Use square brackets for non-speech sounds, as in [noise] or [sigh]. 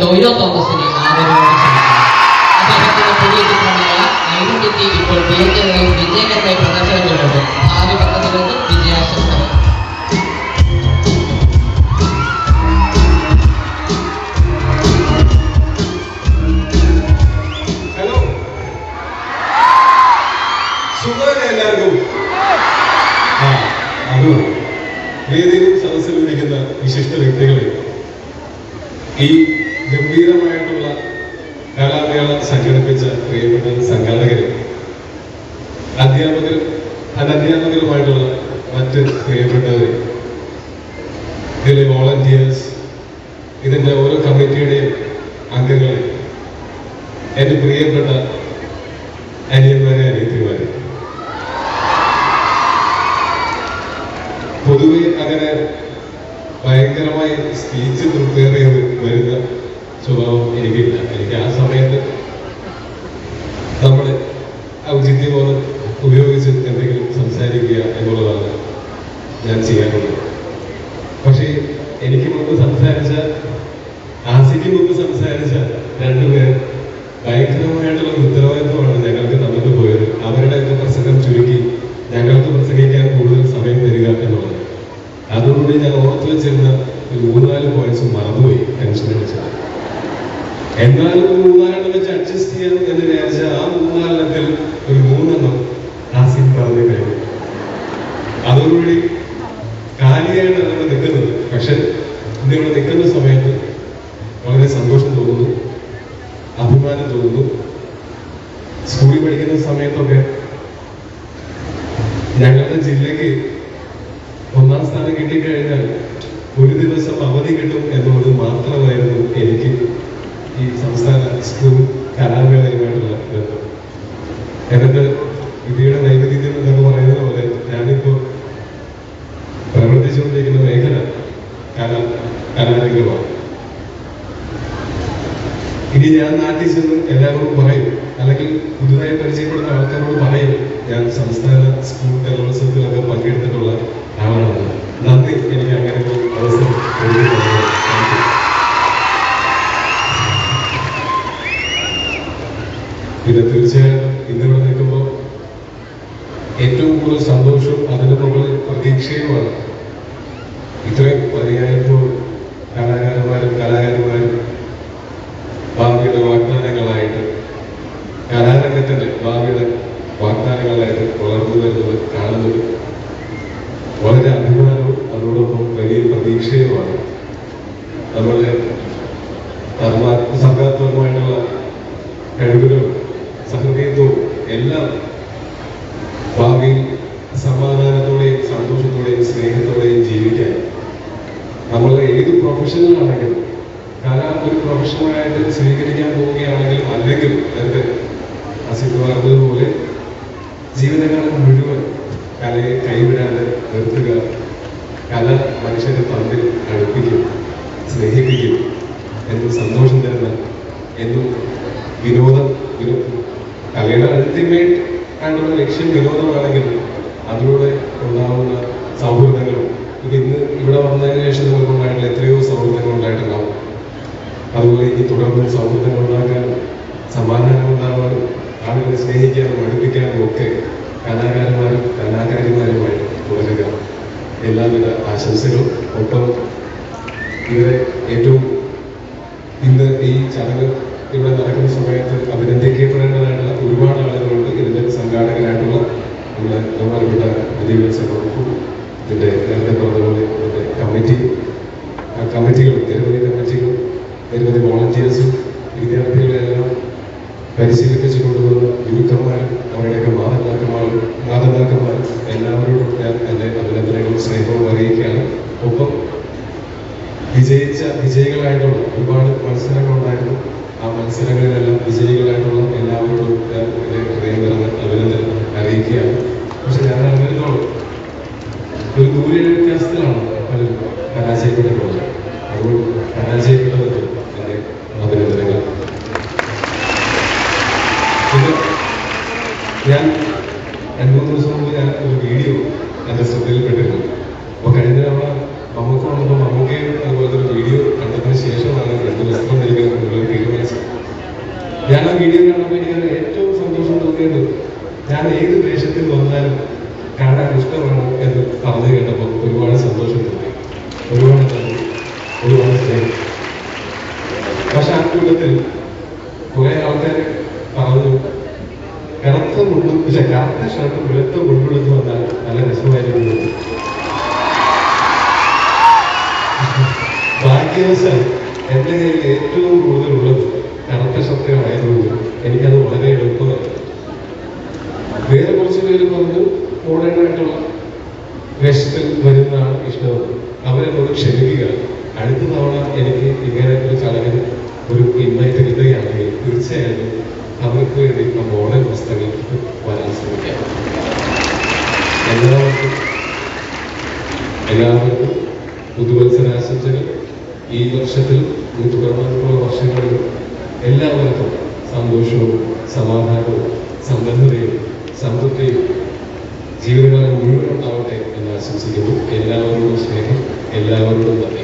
ടൊയ്ലോ തോമസിനെ ആദരവോടെ അദ്ദേഹത്തിന്റെ പുതിയ ചിത്രമായ ഐഡന്റിറ്റി ഇപ്പോൾ തിയേറ്ററുകളിൽ വിജയകരമായി പ്രദർശനത്തിലുണ്ട് ഭാവി പദ്ധതികൾക്ക് വിജയാശംസകൾ. വേദിയിലും സദസ്സിലും ഇരിക്കുന്ന വിശിഷ്ട വ്യക്തികളെ ഈ ഗംഭീരമായിട്ടുള്ള കലാമേള സംഘടിപ്പിച്ച പ്രിയപ്പെട്ട സംഘാടകരും അധ്യാപകരും അനധ്യാപകരുമായിട്ടുള്ള മറ്റ് പ്രിയപ്പെട്ടവരെ ഇതിലെ വോളണ്ടിയേഴ്സ് ഇതിന്റെ ഓരോ കമ്മിറ്റിയുടെയും അംഗങ്ങളെ എന്റെ പ്രിയപ്പെട്ട അനിയന്മാരെ അനിയത്തിമാരെ പക്ഷേ എനിക്ക് മുമ്പ് സംസാരിച്ച ആസിക്ക് മുമ്പ് സംസാരിച്ച രണ്ടുപേർ ഭയങ്കരമായിട്ടുള്ള ഉത്തരവാദിത്വമാണ് ഞങ്ങൾക്ക് തന്നിട്ട് പോയത്. അവരുടെ ഒക്കെ പ്രസംഗം ചുരുക്കി ഞങ്ങൾക്ക് പ്രസംഗിക്കാൻ കൂടുതൽ സമയം തരിക എന്നുള്ളത്. അതുകൊണ്ട് ഞാൻ ഓർത്തു വെച്ചിരുന്ന ഒരു മൂന്നാൽ പോയിന്റ്സ് മറന്നുപോയി ടെൻഷൻ അടിച്ചത് എന്നാലും ഒരു മൂന്നാലെണ്ണം വെച്ച് അഡ്ജസ്റ്റ് ചെയ്യാൻ എന്ന് വിചാരിച്ച ആ മൂന്നാലെണ്ണത്തിൽ ഒരു മൂന്നെണ്ണം ആസിഫ് പറഞ്ഞു കഴിഞ്ഞു അതോടുകൂടി കാലിയായിട്ടാണ് ഇവിടെ നിൽക്കുന്നത് പക്ഷെ ഇന്ന് ഇവിടെ നിൽക്കുന്ന സമയത്ത് വളരെ സന്തോഷം തോന്നുന്നു അഭിമാനം തോന്നുന്നു. സ്കൂളിൽ പഠിക്കുന്ന സമയത്തൊക്കെ ഞങ്ങളുടെ ജില്ലയ്ക്ക് ഒന്നാം സ്ഥാനം കിട്ടിക്കഴിഞ്ഞാൽ ഒരു ദിവസം അവധി കിട്ടും എന്നുള്ളത് മാത്രമായിരുന്നു എനിക്ക് ഈ സംസ്ഥാന സ്കൂൾ കലാമേളയുമായിട്ടുള്ള ബന്ധം. എന്നിട്ട് വിധിയുടെ നൈവേദ്യം എന്നൊക്കെ പറയുന്നത് പോലെ ഞാനിപ്പോ പ്രവർത്തിച്ചുകൊണ്ടിരിക്കുന്ന മേഖല കല കലാരംഗമാണ്. ഇനി ഞാൻ നാട്ടിൽ ചെന്ന് എല്ലാവരോടും പറയും. അല്ലെങ്കിൽ പുതുതായി പരിചയപ്പെടുന്ന ആൾക്കാരോട് പറയും ഞാൻ സംസ്ഥാന സ്കൂൾ കലോത്സവത്തിലൊക്കെ പങ്കെടുത്തിട്ടുള്ള ആളാണ്. നന്ദി. എനിക്ക് അങ്ങനെ ഒരു അവസരം. പിന്നെ തീർച്ചയായിട്ടും ഇന്നിവിടെ നിൽക്കുമ്പോൾ ഏറ്റവും കൂടുതൽ സന്തോഷവും അതിന് മുകളിൽ പ്രതീക്ഷയുമാണ്. ഇത്രയും മതിയായപ്പോൾ നമ്മളുടെ സർഗാത്മകമായിട്ടുള്ള കഴിവുകളും സഹൃദയത്വവും എല്ലാം ഭാവിയിൽ സമാധാനത്തോടെയും സന്തോഷത്തോടെയും സ്നേഹത്തോടെയും ജീവിക്കാൻ നമ്മൾ ഏത് പ്രൊഫഷനിലാണെങ്കിലും കല ഒരു പ്രൊഫഷണലായിട്ട് സ്വീകരിക്കാൻ പോവുകയാണെങ്കിൽ അല്ലെങ്കിൽ നേരത്തെ അസിഫ് പറഞ്ഞതുപോലെ ജീവിതകാലം മുഴുവൻ കലയെ കൈവിടാതെ നിർത്തുക കല മനുഷ്യന്റെ തമ്മിൽ അടുപ്പിക്കും സ്നേഹിപ്പിക്കും എന്നും സന്തോഷം തരുന്ന എന്നും വിനോദം വിനോ- കലയുടെ അൾട്ടിമേറ്റ് ആയിട്ടുള്ള ലക്ഷ്യം വിനോദമാണെങ്കിൽ അതിലൂടെ ഉണ്ടാവുന്ന സൗഹൃദങ്ങളും ഇത് ഇന്ന് ഇവിടെ വന്നതിന് ശേഷം നമുക്ക് ഉണ്ടായിട്ടുള്ള എത്രയോ സൗഹൃദങ്ങൾ ഉണ്ടായിട്ടുണ്ടാവും. അതുപോലെ ഇനി തുടർന്ന് സൗഹൃദങ്ങൾ ഉണ്ടാക്കാനും സമാധാനം ഉണ്ടാവാനും ആളുകളെ സ്നേഹിക്കാനും അടുപ്പിക്കാനും ഒക്കെ കലാകാരന്മാരും കലാകാരിമാരുമായിട്ട് തുടരുക. എല്ലാവിധ ആശംസകളും ഒപ്പം ഇവരെ ഏറ്റവും ഇന്ന് ഈ ചടങ്ങ് ഇവിടെ നടക്കുന്ന സമയത്ത് അഭിനന്ദിക്കപ്പെടേണ്ടതായിട്ടുള്ള ഒരുപാട് ആളുകളുണ്ട്. ഇതിന്റെ സംഘാടകരായിട്ടുള്ള നമ്മുടെ ബഹുമാനപ്പെട്ട വിദ്യാഭ്യാസ വകുപ്പും ഇതിന്റെ നേരത്തെ പറഞ്ഞതുപോലെ ഇതിന്റെ കമ്മിറ്റി ആ കമ്മിറ്റികളും നിരവധി കമ്മിറ്റികളും നിരവധി വോളണ്ടിയേഴ്സും വിദ്യാർത്ഥികളെല്ലാം പരിശീലിപ്പിച്ചു കൊണ്ടുവന്ന ഗുരുക്കന്മാരും അവരുടെയൊക്കെ മാതാപിതാക്കന്മാരും മാതാപിതാക്കന്മാരും എല്ലാവരോടും ഞാൻ എന്റെ അഭിനന്ദനങ്ങളും സ്നേഹവും അറിയിക്കുകയാണ്. ഒപ്പം വിജയിച്ച വിജയികളായിട്ടുള്ള ഒരുപാട് മത്സരങ്ങളുണ്ടായിരുന്നു. ആ മത്സരങ്ങളിലെല്ലാം വിജയികളായിട്ടുള്ള എല്ലാവരോടും ഞാൻ എന്റെ ഹൃദയം നിറഞ്ഞ അഭിനന്ദനം അറിയിക്കുകയാണ് പക്ഷെ ഞാൻ അറിഞ്ഞിടത്തോളം ഒരു ദൂരെ വ്യത്യാസത്തിലാണ് പലരും പരാജയപ്പെട്ടിട്ടുള്ളത് അതുകൊണ്ട് പരാജയപ്പെട്ടവർക്ക് എന്റെ അഭിനന്ദനങ്ങൾ ഇത് ഞാൻ രണ്ടു മൂന്ന് ദിവസം മുമ്പ് ഞാൻ ഒരു വീഡിയോ എന്റെ ശ്രദ്ധയിൽപ്പെട്ടിരുന്നു അപ്പൊ കഴിഞ്ഞ തവണ മമ്മൂക്ക വന്നപ്പോൾ മമ്മൂക്കയും അതുപോലത്തെ ഒരു വീഡിയോ കണ്ടതിന് ശേഷമാണ് രണ്ടു വീഡിയോ കാണുമ്പോൾ എനിക്ക് ഏറ്റവും സന്തോഷം തോന്നിയത്. ഞാൻ ഏത് ദേശത്തിൽ വന്നാലും കാണാൻ ഇഷ്ടമാണ് എന്ന് പറഞ്ഞു കേട്ടപ്പോൾ ഒരുപാട് സന്തോഷം തോന്നി. ഒരുപാട് നന്ദി. ഒരുപാട് സ്നേഹം. പക്ഷെ ആ കൂട്ടത്തിൽ കുറെ ആൾക്കാർ പറഞ്ഞു കറുത്ത മുണ്ടും പക്ഷെ കറുത്ത ഷർട്ടും വെളുത്ത മുണ്ടുമെന്ന് വന്നാൽ നല്ല രസമായിരുന്നു [laughs] ഭാഗ്യവശാൽ എന്റെ കയ്യിൽ ഏറ്റവും കൂടുതലുള്ളത് കറുത്ത ഷർട്ടുകളായതുകൊണ്ട് എനിക്കത് വളരെ എളുപ്പമായി. വേറെ കുറച്ച് പേര് പറഞ്ഞു മോഡേൺ വേഷത്തിൽ വരുന്നതാണ് ഇഷ്ടം അവരെന്നോട് ക്ഷമിക്കുക. അടുത്ത തവണ എനിക്ക് ഇങ്ങനെ ഒരു ചടങ്ങിന് ഒരു ഇൻവൈറ്റ് കിട്ടുകയാണെങ്കിൽ തീർച്ചയായും അവർക്ക് വേണ്ടി ആ മോഡേൺ വസ്ത്രങ്ങൾ വരാൻ ശ്രമിക്കാം. എല്ലാവർക്കും എല്ലാവർക്കും പുതുവത്സരാശംസകൾ. ഈ വർഷത്തിൽ ഈ തുടർന്നുള്ള വർഷങ്ങളിൽ എല്ലാവർക്കും സന്തോഷവും സമാധാനവും സമ്പന്നതയും സമൃദ്ധിയും ജീവിതകാലം മുഴുവൻ ഉണ്ടാവട്ടെ എന്ന് ആശംസിക്കുന്നു. എല്ലാവരോടും സ്നേഹം എല്ലാവരോടും നന്ദി.